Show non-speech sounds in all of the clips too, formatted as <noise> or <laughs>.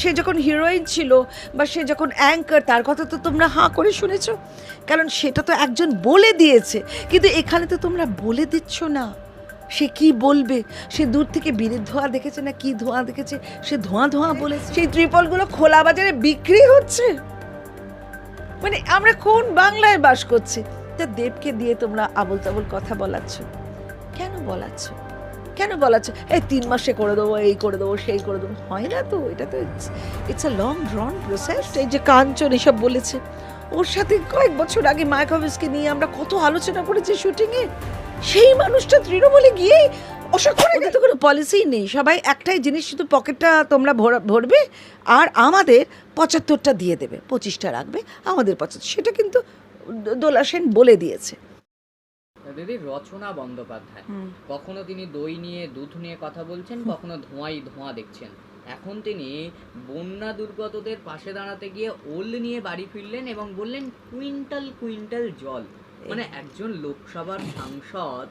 সে যখন হিরোইন ছিল বা সে যখন অ্যাঙ্কার তার কথা তো তোমরা হাঁ করে শুনেছ। কারণ সেটা তো একজন বলে দিয়েছে। কিন্তু এখানে তো তোমরা বলে দিচ্ছ না। সে কি বলবে? সে দূর থেকে বীরের ধোঁয়া দেখেছে না কি ধোঁয়া দেখেছে? সে ধোঁয়া ধোঁয়া বলেছে। সেই ত্রিপলগুলো খোলা বাজারে বিক্রি হচ্ছে। মানে আমরা কোন বাংলায় বাস করছি? তা দেবকে দিয়ে তোমরা আবল তাবল কথা বলাচ্ছ। কেন বলাচ্ছ? কেন বলাচ্ছ? এই তিন মাসে করে দেবো এই করে দেবো সেই করে দেবো। হয় না তো এটা তো it's a long drawn process এই যে কাঞ্চন এসব বলেছে ওর সাথে কয়েক বছর আগে মাইক অফিসকে নিয়ে আমরা কত আলোচনা করেছি শুটিংয়ে সেই মানুষটা তৃণমূলে গিয়ে ওদের তো কোনো পলিসি নেই। সবাই একটাই জিনিস শুধু পকেটটা তোমরা ভরা- ভরবে আর আমাদের পঁচাত্তরটা দিয়ে দেবে পঁচিশটা রাখবে আমাদের পঁচাত্তর। সেটা কিন্তু দোলা সেন বলে দিয়েছে। দিদি রচনা বন্দ্যোপাধ্যায়। কখনো তিনি দই নিয়ে দুধ নিয়ে কথা বলছেন কখনো ধোঁয়াই ধোঁয়া দেখছেন। এখন তিনি বন্যা দুর্গতদের পাশে দাঁড়াতে গিয়ে ওল নিয়ে বাড়ি ফিরলেন এবং বললেন কুইন্টাল কুইন্টাল জল। মানে একজন লোকসভার সাংসদ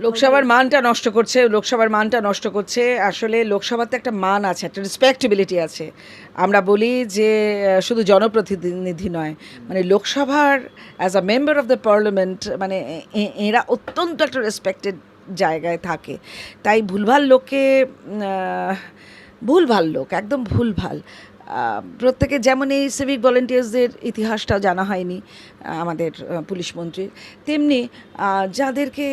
লোকসভার মানটা নষ্ট করছে লোকসভার মানটা নষ্ট করছে। আসলে লোকসভাতে একটা মান আছে একটা রেসপেক্টেবিলিটি আছে। আমরা বলি যে শুধু জনপ্রতিনিধি নয় মানে লোকসভার as a member of the parliament মানে এরা অত্যন্ত একটা রেসপেক্টেড জায়গায় থাকে। তাই ভুলভাল লোকে ভুলভাল লোক একদম ভুলভাল। আহ, প্রত্যেকে যেমন এই সিভিক ভলেন্টিয়ার্সদের ইতিহাসটা জানা হয়নি আমাদের পুলিশ মন্ত্রীর তেমনি যাদেরকে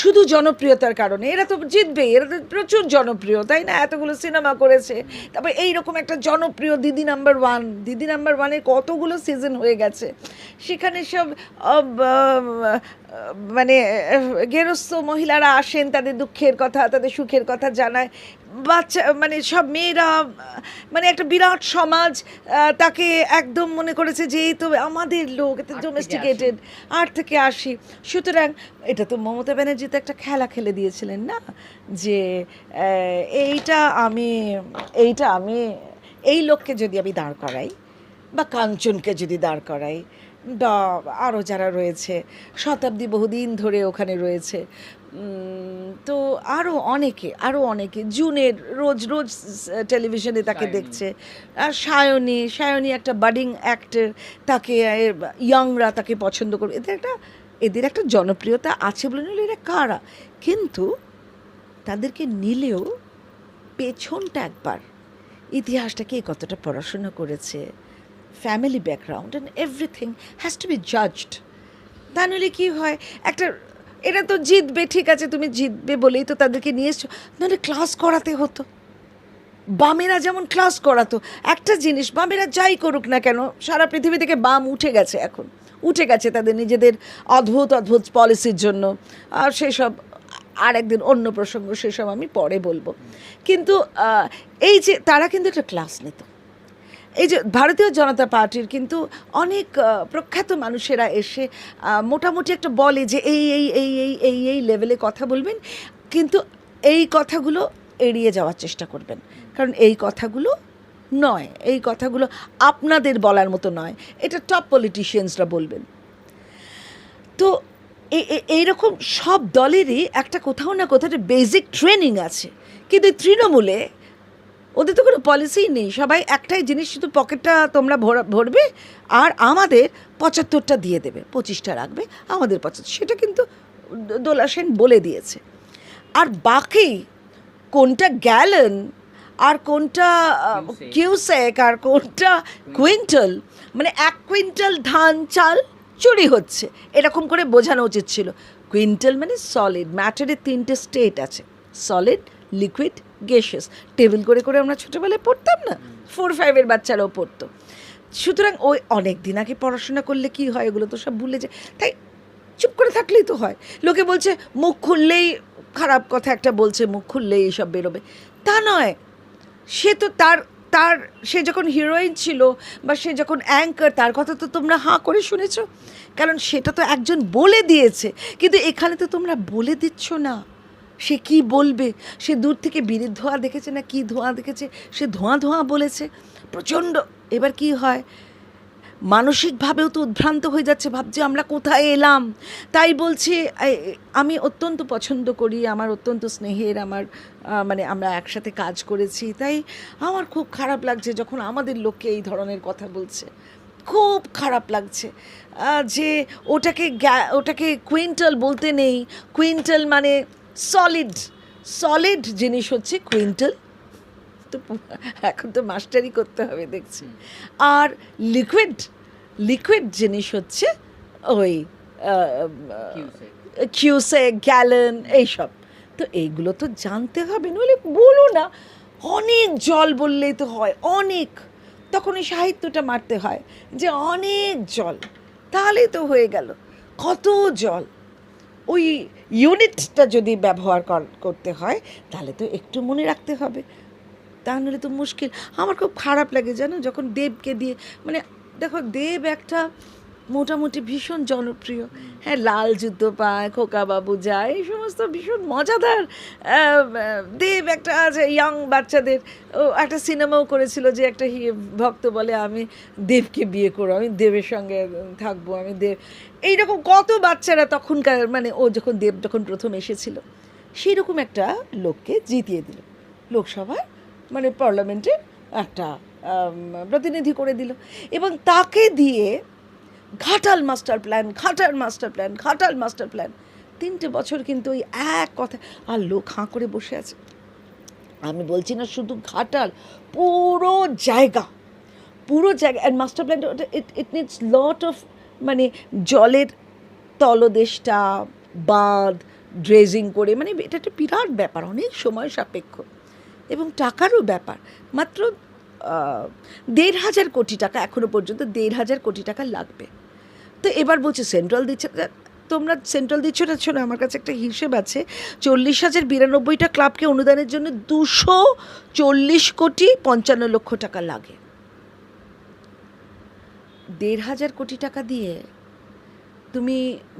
শুধু জনপ্রিয়তার কারণে, এরা তো জিতবে এরা তো প্রচুর জনপ্রিয়, তাই না? এতগুলো সিনেমা করেছে, তারপর এইরকম একটা জনপ্রিয় দিদি নাম্বার ওয়ান, দিদি নাম্বার ওয়ানের কতগুলো সিজন হয়ে গেছে, সেখানে সব মানে গেরস্থ মহিলারা আসেন তাদের দুঃখের কথা তাদের সুখের কথা জানায়। বাচ্চা মানে সব মেয়েরা মানে একটা বিরাট সমাজ তাকে একদম মনে করেছে যে এই তো আমাদের লোক থেকে ডোমেস্টিকেটেড আট থেকে আসি সুতরাং এটা তো মমতা ব্যানার্জি তো একটা খেলা খেলে দিয়েছিলেন না? যে এইটা আমি এইটা আমি এই লোককে যদি আমি দাঁড় করাই বা কাঞ্চনকে যদি দাঁড় করাই আরও যারা রয়েছে শতাব্দী বহুদিন ধরে ওখানে রয়েছে। তো আরও অনেকে আরও অনেকে জুনের রোজ রোজ টেলিভিশনে তাকে দেখছে। আর সায়নী সায়নী একটা বাডিং অ্যাক্টর তাকে ইয়াংরা তাকে পছন্দ করবে। এদের একটা এদের একটা জনপ্রিয়তা আছে বলে নিলে এরা কারা? কিন্তু তাদেরকে নিলেও পেছনটা একবার ইতিহাসটাকে কতটা পড়াশোনা করেছে family background and everything has to be judged তা নাহলে কী হয়? একটা, এরা তো জিতবে, ঠিক আছে, তুমি জিতবে বলেই তো তাদেরকে নিয়ে এসছো। নাহলে ক্লাস করাতে হতো। বামেরা যেমন ক্লাস করাতো, একটা জিনিস, বামেরা যাই করুক না কেন, সারা পৃথিবী থেকে বাম উঠে গেছে এখন। উঠে গেছে তাদের নিজেদের অদ্ভুত অদ্ভুত পলিসির জন্য। আর সেসব আর একদিন অন্য প্রসঙ্গ, সেসব আমি পরে বলব। কিন্তু এই যে, তারা কিন্তু একটা ক্লাস নিত। এই যে ভারতীয় জনতা পার্টির কিন্তু অনেক প্রখ্যাত মানুষেরা এসে মোটামুটি একটা বলে যে এই এই এই এই এই এই লেভেলে কথা বলবেন, কিন্তু এই কথাগুলো এড়িয়ে যাওয়ার চেষ্টা করবেন। কারণ এই কথাগুলো নয়, এই কথাগুলো আপনাদের বলার মতো নয়, এটা টপ পলিটিশিয়ানসরা বলবেন। তো এইরকম সব দলেরই একটা কোথাও না কোথাও একটা বেসিক ট্রেনিং আছে। কিন্তু তৃণমূলে ওদের তো কোনো পলিসিই নেই। সবাই একটাই জিনিস শুধু পকেটটা তোমরা ভরা- ভরবে আর আমাদের পঁচাত্তরটা দিয়ে দেবে পঁচিশটা রাখবে আমাদের পঁচাত্তর। সেটা কিন্তু দোলা সেন বলে দিয়েছে। আর বাকি কোনটা গ্যালন আর কোনটা। কিউসেক। আর কোনটা কুইন্টাল মানে এক কুইন্টাল ধান চাল চুরি হচ্ছে। এরকম করে বোঝানো উচিত ছিল। কুইন্টাল মানে সলিড ম্যাটারের তিনটে স্টেট আছে। Solid liquid গেসিয়াস। টেবিল করে করে আমরা ছোটোবেলায় পড়তাম না? ফোর ফাইভের বাচ্চারাও পড়তো। সুতরাং ওই অনেক দিন আগে পড়াশোনা করলে কি হয়? এগুলো তো সব ভুলে যায়। তাই চুপ করে থাকলেই তো হয়। লোকে বলছে, মুখ খুললেই খারাপ কথা একটা বলছে, মুখ খুললেই এইসব বেরোবে। তা নয়। সে তো তার তার, সে যখন হিরোইন ছিল বা সে যখন অ্যাঙ্কার তার কথা তো তোমরা হাঁ করে শুনেছ। কারণ সেটা তো একজন বলে দিয়েছে। কিন্তু এখানে তো তোমরা বলে দিচ্ছ না। সে কি বলবে? সে দূর থেকে বীরের ধোঁয়া দেখেছে না কি ধোঁয়া দেখেছে? সে ধোঁয়া ধোঁয়া বলেছে। প্রচণ্ড। এবার কি হয়? মানসিকভাবেও তো উদ্ভ্রান্ত হয়ে যাচ্ছে, ভাবছে আমরা কোথায় এলাম? তাই বলছি আমি অত্যন্ত পছন্দ করি, আমার অত্যন্ত স্নেহের, আমার মানে আমরা একসাথে কাজ করেছি। তাই আমার খুব খারাপ লাগছে যখন আমাদের লোককে এই ধরনের কথা বলছে। খুব খারাপ লাগছে। যে ওটাকে ওটাকে কুইন্টাল বলতে নেই। কুইন্টাল মানে সলিড সলিড জিনিস হচ্ছে কুইন্টাল তো এখন তো মাস্টারি করতে হবে, দেখছি। আর লিকুইড লিকুইড জিনিস হচ্ছে ওই কিউসে গ্যালন এইসব। তো এইগুলো তো জানতে হবে, নইলে বলো না। অনেক জল বললেই তো হয়, অনেক। তখন ওই সাহিত্যটা মারতে হয় যে অনেক জল। তাহলেই তো হয়ে গেল। কত জল? ওই ইউনিটটা যদি ব্যবহার কর- করতে হয়, তাহলে তো একটু মনে রাখতে হবে। তা নাহলে তো মুশকিল। আমার খুব খারাপ লাগে জানো, যখন দেবকে দিয়ে মানে দেখো দেব একটা মোটামুটি ভীষণ জনপ্রিয়। হ্যাঁ লাল যুদ্ধ পায়, খোকা বাবু যায়, এই সমস্ত ভীষণ মজাদার দেব একটা আছে ইয়াং বাচ্চাদের। ও একটা সিনেমাও করেছিল যে একটা ভক্ত বলে, আমি দেবকে বিয়ে করব আমি দেবের সঙ্গে থাকব, আমি দেব। এইরকম কত বাচ্চারা তখনকার মানে ও যখন দেব যখন প্রথম এসেছিল সেই রকম একটা লোককে জিতিয়ে দিল। লোকসভায় মানে পার্লামেন্টের একটা প্রতিনিধি করে দিল। এবং তাকে দিয়ে Ghatal master plan, Ghatal master plan, Ghatal master plan. তিনটে বছর কিন্তু ওই এক কথা, আর লোক হাঁ করে বসে আছে। আমি বলছি না শুধু ঘাটাল, পুরো জায়গা পুরো জায়গা। আর master plan it it needs lot of মানে জলের তলদেশটা, বাঁধ ড্রেজিং করে মানে এটা একটা বিরাট ব্যাপার, অনেক সময় সাপেক্ষ। এবং টাকারও ব্যাপার। মাত্র দেড় হাজার কোটি টাকা এখনও পর্যন্ত দেড় হাজার কোটি টাকা লাগবে। তো এবার বলছে সেন্ট্রাল দিচ্ছে তোমরা সেন্ট্রাল দিচ্ছ না, শোনো, আমার কাছে একটা হিসেব আছে। চল্লিশ হাজার বিরানব্বইটা ক্লাবকে অনুদানের জন্য দুশো চল্লিশ কোটি পঞ্চান্ন লক্ষ টাকা লাগে। দেড় হাজার কোটি টাকা দিয়ে তুমি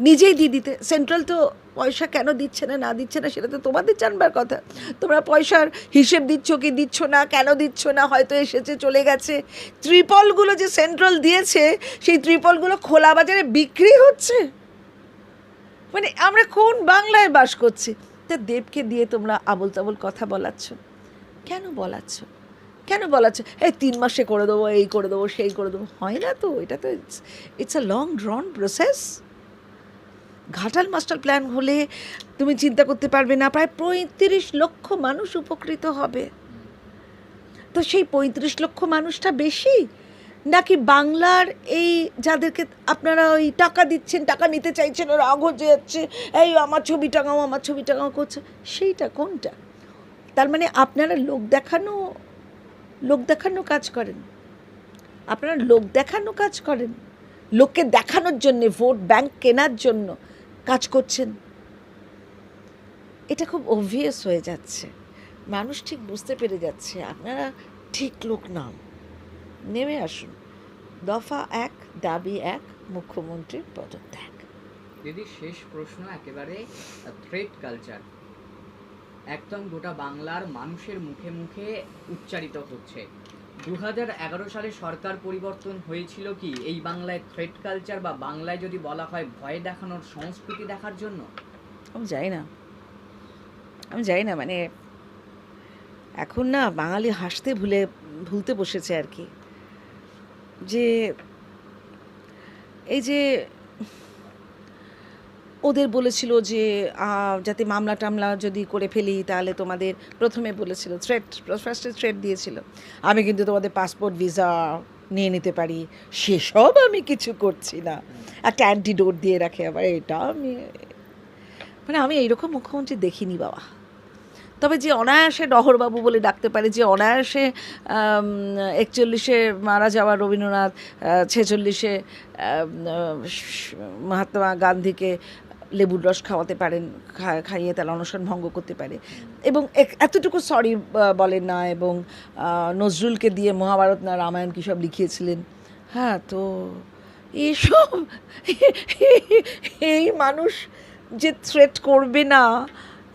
নিজেই দিয়ে দিতে। সেন্ট্রাল তো পয়সা কেন দিচ্ছে না না দিচ্ছে না, সেটা তো তোমাদের জানবার কথা। তোমরা পয়সার হিসেব দিচ্ছ কি দিচ্ছ না, কেন দিচ্ছ না, হয়তো এসেছে, চলে গেছে। ত্রিপলগুলো যে সেন্ট্রাল দিয়েছে, সেই ত্রিপলগুলো খোলা বাজারে বিক্রি হচ্ছে? মানে আমরা কোন বাংলায় বাস করছি? তা দেবকে দিয়ে তোমরা আবল তাবল কথা বলাচ্ছ। কেন বলাচ্ছ? কেন বলাচ্ছ? এই তিন মাসে করে দেবো, এই করে দেবো, সেই করে দেবো। হয় না তো, এটা তো it's it's a long drawn process Ghatal master plan হলে তুমি চিন্তা করতে পারবে না, প্রায় পঁয়ত্রিশ লক্ষ মানুষ উপকৃত হবে। তো সেই পঁয়ত্রিশ লক্ষ মানুষটা বেশি? নাকি বাংলার এই যাদেরকে আপনারা ওই টাকা দিচ্ছেন, টাকা নিতে চাইছেন রাগ হয়ে যাচ্ছে, এই আমার ছবি টাঙাও, আমার ছবি টাকাও করছে। সেইটা কোনটা? তার মানে আপনারা লোক দেখানো লোক দেখানো কাজ করেন। আপনারা লোক দেখানো কাজ করেন। লোককে দেখানোর জন্যে, ভোট ব্যাংক কেনার জন্য কাজ করছেন। এটা খুব অবভিয়াস হয়ে যাচ্ছে। মানুষ ঠিক বুঝতে পেরে যাচ্ছে, আপনারা ঠিক লোক নাম নেমে আসুন। দফা এক, দাবি এক, মুখ্যমন্ত্রীর পদত্যাগ। দিদি শেষ প্রশ্ন একেবারে থ্রেড কালচার একদম গোটা বাংলার মানুষের মুখে মুখে উচ্চারিত হচ্ছে। দু সালে সরকার পরিবর্তন হয়েছিল কি? এই বাংলায় থ্রেড কালচার বা বাংলায় যদি বলা হয় ভয় দেখানোর সংস্কৃতি দেখার জন্য? আমি যাই না। আমি যাই না মানে এখন না বাঙালি হাসতে ভুলে, ভুলতে বসেছে আর কি। যে এই যে ওদের বলেছিল যে যাতে মামলা টামলা যদি করে ফেলি, তাহলে তোমাদের প্রথমে বলেছিল থ্রেট ফার্স্টে থ্রেট দিয়েছিল। আমি কিন্তু তোমাদের পাসপোর্ট ভিসা নিয়ে নিতে পারি, সেসব আমি কিছু করছি না। একটা অ্যান্টিডোট দিয়ে রাখে আবার, এটা আমি মানে আমি এইরকম মুখ্যমন্ত্রী দেখিনি বাবা। তবে যে অনায়াসে ডহরবাবু বলে ডাকতে পারে, যে অনায়াসে একচল্লিশে মারা যাওয়া রবীন্দ্রনাথ ছেচল্লিশে মহাত্মা গান্ধীকে লেবুর রস খাওয়াতে পারেন খাইয়ে তার অনশন ভঙ্গ করতে পারে। এবং এতটুকু সরি বলেন না এবং নজরুলকে দিয়ে মহাভারত না রামায়ণ কী সব লিখিয়েছিলেন। হ্যাঁ তো এসব <laughs> এই মানুষ যে থ্রেট করবে না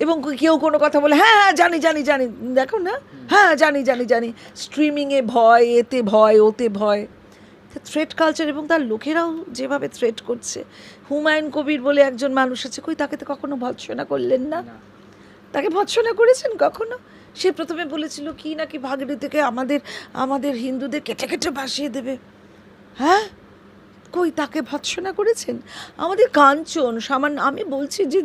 এবং কেউ কোনো কথা বলে হ্যাঁ হ্যাঁ জানি জানি জানি, দেখো না। হ্যাঁ জানি জানি জানি। স্ট্রিমিংয়ে ভয়, এতে ভয়, ওতে ভয়। থ্রেট কালচার এবং তার লোকেরাও যেভাবে থ্রেট করছে। হুমায়ুন কবির বলে একজন মানুষ আছে কই তাকে তো কখনো ভৎসনা করলেন না। তাকে ভৎসনা করেছেন কখনো? সে প্রথমে বলেছিল কি নাকি ভাগিনী থেকে আমাদের আমাদের হিন্দুদের কেটে কেটে ভাসিয়ে দেবে। হ্যাঁ? কই তাকে ভৎসনা করেছেন? আমাদের কাঞ্চন সামান্য আমি বলছি যে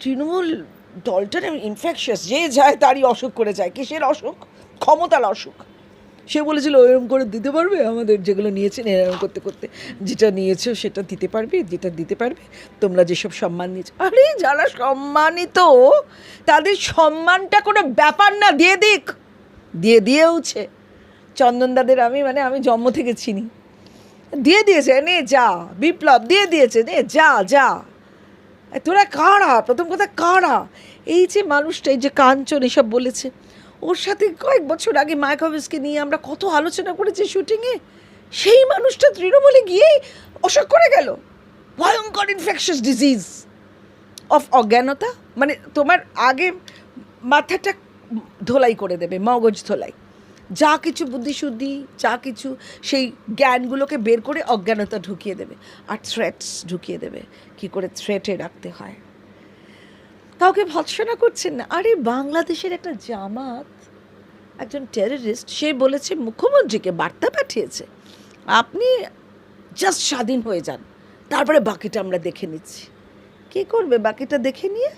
তৃণমূল দলটার ইনফেকশাস যে যায় তারই অসুখ করে যায় কিসের অসুখ? ক্ষমতার অসুখ। সে বলেছিল এরকম করে দিতে পারবে? আমাদের যেগুলো নিয়েছেন এরকম করতে করতে। যেটা নিয়েছো সেটা দিতে পারবে, যেটা দিতে পারবে। তোমরা যেসব সম্মান নিয়েছো আরে, যারা সম্মানিত, তাদের সম্মানটা কোনো ব্যাপার না, দিয়ে দিক। দিয়ে দিয়েওছে। চন্দনদাদের আমি মানে আমি জন্ম থেকে চিনি। দিয়ে দিয়েছে, নে যা, বিপ্লব, দিয়ে দিয়েছে, নে যা যা। তোরা কারা? প্রথম কথা, কারা? এই যে মানুষটা, এই যে কাঞ্চন, এসব বলেছে। ওর সাথে কয়েক বছর আগে মায়াকভিসকে নিয়ে আমরা কত আলোচনা করেছি শুটিংয়ে, সেই মানুষটা তৃণমূলে গিয়েই অসুখ করে গেল। ভয়ঙ্কর ইনফেকশাস ডিজিজ অফ অজ্ঞানতা মানে তোমার আগে মাথাটা ধোলাই করে দেবে, মগজ ধোলাই। যা কিছু বুদ্ধিশুদ্ধি, যা কিছু সেই জ্ঞানগুলোকে বের করে অজ্ঞানতা ঢুকিয়ে দেবে, আর থ্রেটস ঢুকিয়ে দেবে, কি করে থ্রেটে রাখতে হয়। কাউকে ভৎসনা করছেন না। আরে বাংলাদেশের একটা জামাত একজন টেররিস্ট সে বলেছে, মুখ্যমন্ত্রীকে বার্তা পাঠিয়েছে। আপনি জাস্ট স্বাধীন হয়ে যান। তারপরে বাকিটা আমরা দেখে নিচ্ছি। কী করবে বাকিটা দেখে নিয়ে?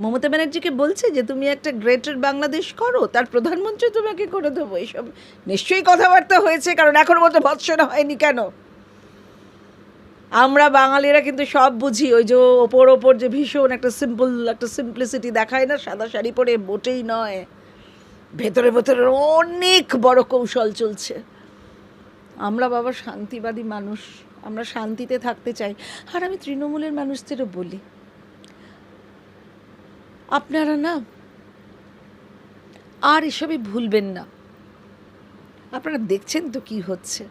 মমতা ব্যানার্জিকে বলছে যে, তুমি একটা গ্রেটার বাংলাদেশ করো, তার প্রধানমন্ত্রী তোমাকে করে দেবো। এইসব নিশ্চয়ই কথাবার্তা হয়েছে, কারণ এখনও মতো ভৎসনা হয়নি কেন? আমরা বাঙালিরা কিন্তু সব বুঝি, ওই যে ওপর ওপর যে ভীষণ একটা সিম্পল একটা সিম্পলিসিটি দেখায় না, সাদা শাড়ি পরে মোটেই নয়। ভেতরে ভেতরে অনেক বড় কৌশল চলছে। আমরা বাবা শান্তিবাদী মানুষ, আমরা শান্তিতে থাকতে চাই। আর আমি তৃণমূলের মানুষদেরও বলি, আপনারা না আর এসবে ভুলবেন না। আপনারা দেখছেন তো কি হচ্ছে।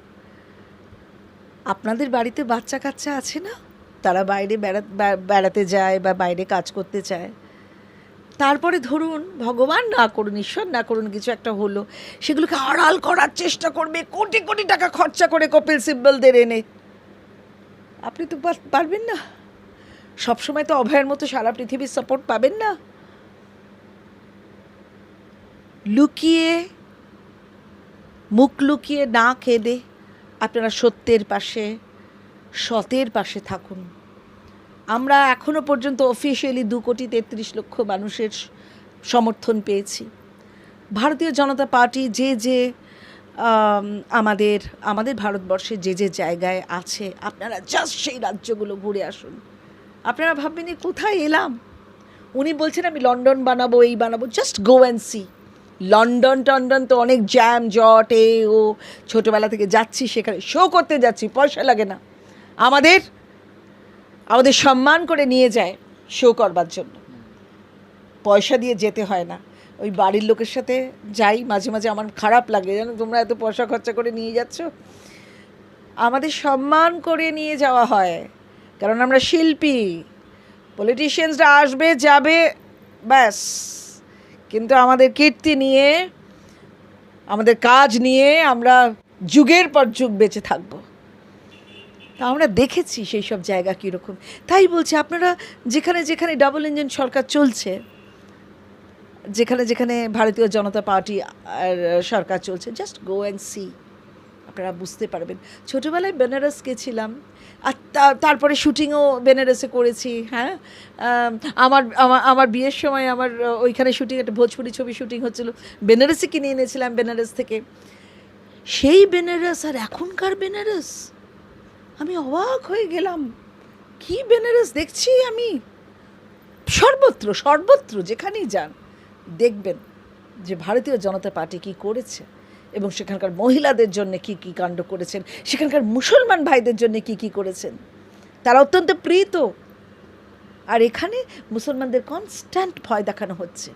আপনাদের বাড়িতে বাচ্চা কাচ্চা আছে না? তারা বাইরে বেড়া বেড়াতে যায় বা বাইরে কাজ করতে চায়। তারপরে ধরুন, ভগবান না করুন, ঈশ্বর না করুন, কিছু একটা হলো, সেগুলোকে আড়াল করার চেষ্টা করবে, কোটি কোটি টাকা খরচা করে কপিল সিব্বলদের এনে। আপনি তো পারবেন না। সবসময় তো অভয়ের মতো সারা পৃথিবীর সাপোর্ট পাবেন না। লুকিয়ে, মুখ লুকিয়ে না কেঁদে আপনারা সত্যের পাশে, সতের পাশে থাকুন। আমরা এখনও পর্যন্ত অফিসিয়ালি দু কোটি তেত্রিশ লক্ষ মানুষের সমর্থন পেয়েছি। ভারতীয় জনতা পার্টি যে যে আমাদের আমাদের ভারতবর্ষে যে যে জায়গায় আছে, আপনারা জাস্ট সেই রাজ্যগুলো ঘুরে আসুন। আপনারা ভাববেন, "এ কোথায় এলাম? উনি বলছেন, আমি লন্ডন বানাবো, এই বানাবো just go and see London Tandon তো অনেক জ্যাম জট, এ, ও, ছোটোবেলা থেকে যাচ্ছি সেখানে শো করতে যাচ্ছি, পয়সা লাগে না। আমাদের আমাদের সম্মান করে নিয়ে যায় শো করবার জন্য। পয়সা দিয়ে যেতে হয় না। ওই বাড়ির লোকের সাথে যাই, মাঝে মাঝে আমার খারাপ লাগে। জানো, তোমরা এত পয়সা খরচা করে নিয়ে যাচ্ছ? আমাদের সম্মান করে নিয়ে যাওয়া হয়। কারণ আমরা শিল্পী। পলিটিশিয়ানসরা আসবে, যাবে, ব্যাস। কিন্তু আমাদের কীর্তি নিয়ে, আমাদের কাজ নিয়ে আমরা যুগের পর যুগ বেঁচে থাকব। তা আমরা দেখেছি সেই সব জায়গা কীরকম। তাই বলছি, আপনারা যেখানে যেখানে ডাবল ইঞ্জিন সরকার চলছে, যেখানে যেখানে ভারতীয় জনতা পার্টি সরকার চলছে জাস্ট গো অ্যান্ড সি আপনারা বুঝতে পারবেন। ছোটোবেলায় বেনারস গেছিলাম, আর তারপরে শুটিংও বেনারসে করেছি হ্যাঁ? আমার আমার আমার বিয়ের সময় আমার, ওইখানে শুটিং, একটা ভোজপুরি ছবি শুটিং হচ্ছিল। বেনারসে কিনে এনেছিলাম বেনারস থেকে। সেই বেনারস আর এখনকার বেনারস? আমি অবাক হয়ে গেলাম। কি বেনারস দেখছি আমি? সর্বত্র সর্বত্র যেখানেই যান, দেখবেন যে ভারতীয় জনতা পার্টি কি করেছে এবং সেখানকার মহিলাদের জন্য কি কি কাণ্ড করেছেন, সেখানকার মুসলমান ভাইদের জন্য কি কি করেছেন। তারা অত্যন্ত প্রীত। আর এখানে মুসলমানদের কনস্ট্যান্ট ভয় দেখানো হচ্ছে।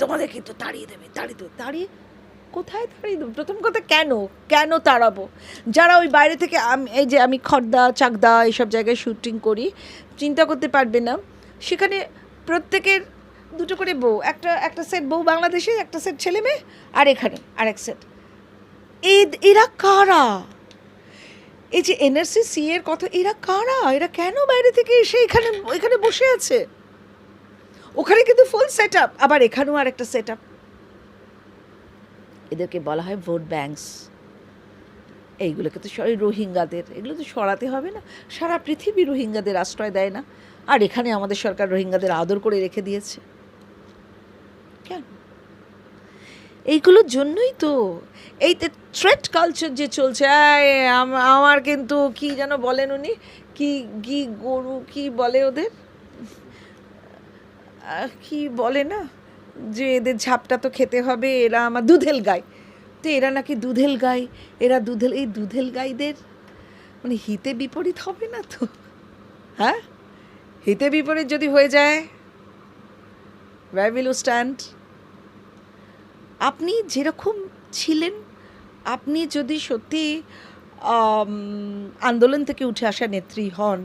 তোমাদের কিন্তু তাড়িয়ে দেবে তাড়িয়ে দেবে, তাড়িয়ে কোথায় তাড়িয়ে দেবো? প্রথম কথা, কেন? কেন তাড়াবো? যারা ওই বাইরে থেকে আমি এই যে আমি খর্দা, চাকদা এইসব জায়গায় শুটিং করি, চিন্তা করতে পারবে না। সেখানে প্রত্যেকের দুটো করে বউ, একটা একটা সেট বউ বাংলাদেশে, একটা সেট ছেলে মেয়ে, আর এখানে আর এক সেট এরা কারা? এই যে এনআরসি সি এর কথা, এরা কারা? এরা কেন বাইরে থেকে এসে এখানে এখানে বসে আছে? ওখানে কিন্তু ফুল সেট আপ আবার এখানেও আর একটা সেট আপ এদেরকে বলা হয় ভোট ব্যাংকস এইগুলোকে তো সবাই রোহিঙ্গাদের, এগুলো তো সরাতে হবে না। সারা পৃথিবী রোহিঙ্গাদের আশ্রয় দেয় না। আর এখানে আমাদের সরকার রোহিঙ্গাদের আদর করে রেখে দিয়েছে। কেন? এইগুলোর জন্যই তো এই তো থ্রেট কালচার যে চলছে আমার কিন্তু কি যেন বলেন উনি? কি কি গরু, কি বলে ওদের? কি বলে না? যে এদের ঝাপটা তো খেতে হবে, এরা আমার দুধেল গাই। তো এরা নাকি দুধেল গাই, এরা দুধেল, এই দুধেল গাইদের মানে হিতে বিপরীত হবে না তো? হ্যাঁ? হিতে বিপরীত যদি হয়ে যায় ওয়ার উইল স্ট্যান্ড আপনি যেরকম ছিলেন, আপনি যদি সত্যি আন্দোলন থেকে উঠে আসা নেত্রী হন,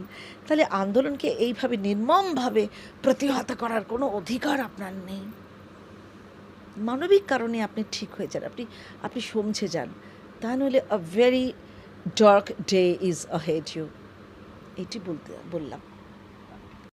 তাহলে আন্দোলনকে এইভাবে নির্মমভাবে প্রতিহত করার কোনো অধিকার আপনার নেই। মানবিক কারণে আপনি ঠিক হয়ে যান, আপনি আপনি সমঝে যান, তা নইলে a very dark day is ahead you এটি বলতে, বললাম।